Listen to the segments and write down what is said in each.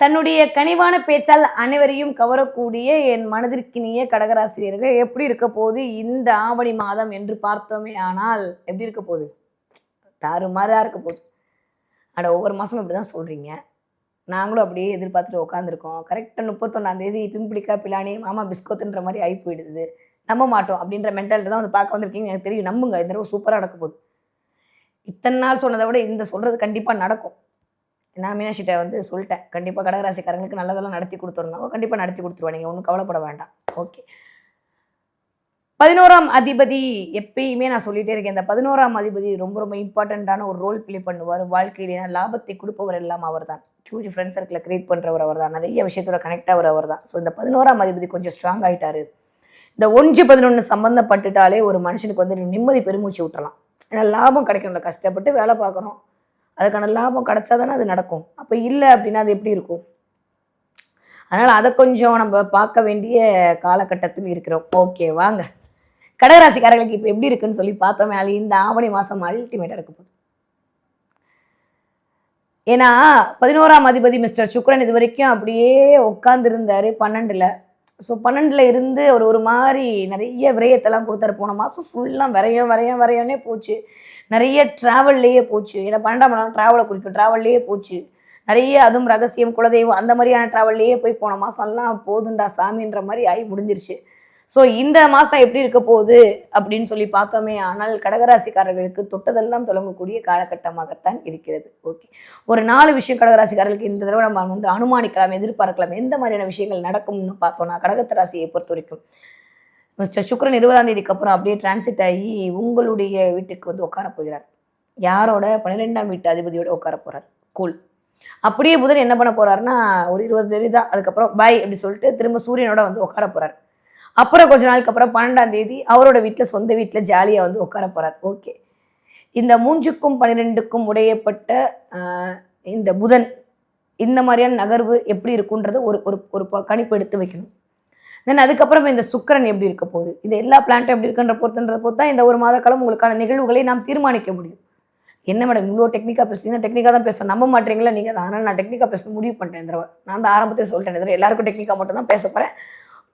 தன்னுடைய கனிவான பேச்சால் அனைவரையும் கவரக்கூடிய என் மனதிற்கினிய கடகராசிரியர்கள் எப்படி இருக்க போகுது இந்த ஆவணி மாதம் என்று பார்த்தோமே ஆனால் எப்படி இருக்க போகுது? தாறுமாறா இருக்க போகுது. அட ஒவ்வொரு மாதமும் இப்படி தான் சொல்கிறீங்க நாங்களும் அப்படியே எதிர்பார்த்துட்டு உட்காந்துருக்கோம் கரெக்டாக முப்பத்தொன்னாம் தேதி பிம்பிளிக்கா பிலானி மாமா பிஸ்கோத்துன்ற மாதிரி ஆகி போயிடுது. நம்ப மாட்டோம் அப்படின்ற மென்டாலிட்டி தான் வந்து பார்க்க வந்திருக்கீங்க எனக்கு தெரியும். நம்புங்க இந்த தடவை சூப்பராக நடக்க போகுது. இத்தனை நாள் சொன்னதை விட இந்த சொல்கிறது கண்டிப்பாக நடக்கும். நான் மீனாட்சிட்ட வந்து சொல்லிட்டேன் கண்டிப்பாக கடகராசிக்காரங்களுக்கு நல்லதெல்லாம் நடத்தி கொடுத்துருந்தாங்க கண்டிப்பாக நடத்தி கொடுத்துருவா நீங்கள் ஒன்றும் கவலைப்பட வேண்டாம். ஓகே பதினோராம் அதிபதி எப்பயுமே நான் சொல்லிகிட்டே இருக்கேன். இந்த பதினோராம் அதிபதி ரொம்ப ரொம்ப இம்பார்ட்டண்ட்டான ஒரு ரோல் ப்ளே பண்ணுவார். வாழ்க்கையில லாபத்தை கொடுப்பவர் எல்லாம் அவர் தான் ஹியூஜ் ஃப்ரெண்ட் சர்க்கிளை க்ரியேட் பண்ணுறவர் அவர் தான் நிறைய விஷயத்தோட கனெக்ட் ஆகிற அவர் தான் ஸோ இந்த பதினோராம் அதிபதி கொஞ்சம் ஸ்ட்ராங் ஆகிட்டார் இந்த ஒன்று பதினொன்று சம்மந்தப்பட்டுட்டாலே ஒரு மனுஷனுக்கு வந்து நிம்மதி பெருமூச்சு விட்டுறலாம் ஏன்னா லாபம் கிடைக்கணும்ல. கஷ்டப்பட்டு வேலை பார்க்குறோம் அதுக்கான லாபம் கிடைச்சா தானே அது நடக்கும். அப்போ இல்லை அப்படின்னா அது எப்படி இருக்கும்? அதனால் அதை கொஞ்சம் நம்ம பார்க்க வேண்டிய காலகட்டத்தில் இருக்கிறோம். ஓகே வாங்க. கடகராசிக்காரர்களுக்கு இப்போ எப்படி இருக்குன்னு சொல்லி பார்த்தோமே அது இந்த ஆவணி மாதம் அல்டிமேட்டாக இருக்க போகுது. ஏன்னா பதினோராம் அதிபதி மிஸ்டர் சுக்ரன் இது வரைக்கும் அப்படியே உட்காந்துருந்தாரு பன்னெண்டில். ஸோ பன்னெண்டில் இருந்து ஒரு ஒரு மாதிரி நிறைய விரயத்தெல்லாம் கொடுத்தாரு போன மாதம் ஃபுல்லாக விரையும் விரையும் விரையோன்னே போச்சு. நிறைய ட்ராவல்லையே போச்சு. ஏன்னா பன்னெண்டாம் நாள் ட்ராவலை குறிக்கும். ட்ராவல்லையே போச்சு. நிறைய அதுவும் ரகசியம் குலதெய்வம் அந்த மாதிரியான ட்ராவல்லையே போய் போன மாதம்லாம் போதுண்டா சாமின்ற மாதிரி ஆகி முடிஞ்சிருச்சு. ஸோ இந்த மாதம் எப்படி இருக்க போகுது அப்படின்னு சொல்லி பார்த்தோமே ஆனால் கடகராசிக்காரர்களுக்கு தொட்டதெல்லாம் தொடங்கக்கூடிய காலகட்டமாகத்தான் இருக்கிறது. ஓகே ஒரு நாலு விஷயம் கடகராசிக்காரர்களுக்கு இந்த தடவை நம்ம வந்து அனுமானிக்கலாம் எதிர்பார்க்கலாம். எந்த மாதிரியான விஷயங்கள் நடக்கும்னு பார்த்தோம்னா கடகத்து ராசியை பொறுத்த வரைக்கும். மிஸ்டர் சுக்ரன் இருபதாம் தேதிக்கு அப்புறம் அப்படியே டிரான்சிட் ஆகி உங்களுடைய வீட்டுக்கு வந்து உட்கார போகிறார். யாரோட? பன்னிரெண்டாம் வீட்டு அதிபதியோட உட்கார போகிறார் கூல் அப்படியே புதன் என்ன பண்ண போறாருன்னா ஒரு இருபது தேதி தான் அதுக்கப்புறம் பாய் அப்படி சொல்லிட்டு திரும்ப சூரியனோட வந்து உட்கார போறாரு. அப்புறம் கொஞ்ச நாளுக்கு அப்புறம் பன்னெண்டாம் தேதி அவரோட வீட்டில் சொந்த வீட்டில் ஜாலியாக வந்து உட்கார போகிறார் ஓகே இந்த மூஞ்சுக்கும் பன்னிரெண்டுக்கும் உடையப்பட்ட இந்த புதன் இந்த மாதிரியான நகர்வு எப்படி இருக்குன்றது ஒரு ஒரு ஒரு ப- கணிப்பு எடுத்து வைக்கணும். தென் அதுக்கப்புறம் இந்த சுக்கிரன் எப்படி இருக்க போகுது? இந்த எல்லா பிளான்ட்டும் எப்படி இருக்குன்ற பொறுத்துன்றத பொறுத்து தான் இந்த ஒரு மாத காலம் உங்களுக்கான நிகழ்வுகளை நாம் தீர்மானிக்க முடியும். என்ன மேடம் இவ்வளோ டெக்னிக்காக பேசுறீங்க டெக்னிக்காக தான் பேச நம்ப மாட்டீங்களா நீங்கள் தான் ஆனால் நான் டெக்னிக்காக பேச முடிவு பண்ணிட்டேன் இந்த நான் தான் ஆரம்பத்தில் சொல்லிட்டேன் இந்த எல்லாருக்கும் டெக்னிக்காக மட்டும் தான் பேச போகிறேன்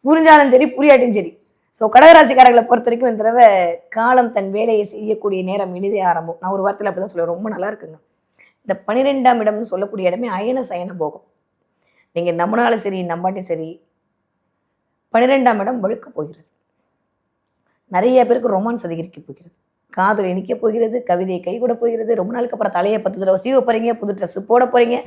புரிஞ்சாலும் சரி புரியாட்டியும் சரி. ஸோ கடகராசிக்காரர்களை பொறுத்த வரைக்கும் இந்த தடவை காலம் தன் வேலையை செய்யக்கூடிய நேரம் இனிதே ஆரம்பம். நான் ஒரு வார்த்தையில் அப்படி தான் சொல்லுவேன். ரொம்ப நல்லா இருக்குங்க. இந்த பன்னிரெண்டாம் இடம்னு சொல்லக்கூடிய இடமே அயன சயன போகும். நீங்கள் நம்மனாலும் சரி நம்பாட்டியும் சரி பன்னிரெண்டாம் இடம் வழுக்க போகிறது. நிறைய பேருக்கு ரொமான்ஸ் அதிகரிக்க போகிறது. காதல் இனிக்க போகிறது கவிதை கைகூட போகிறது ரொம்ப நாளுக்கு அப்புறம் தலையை பத்து தடவை சீவ போகிறீங்க புது ட்ரெஸ் போட போகிறீங்க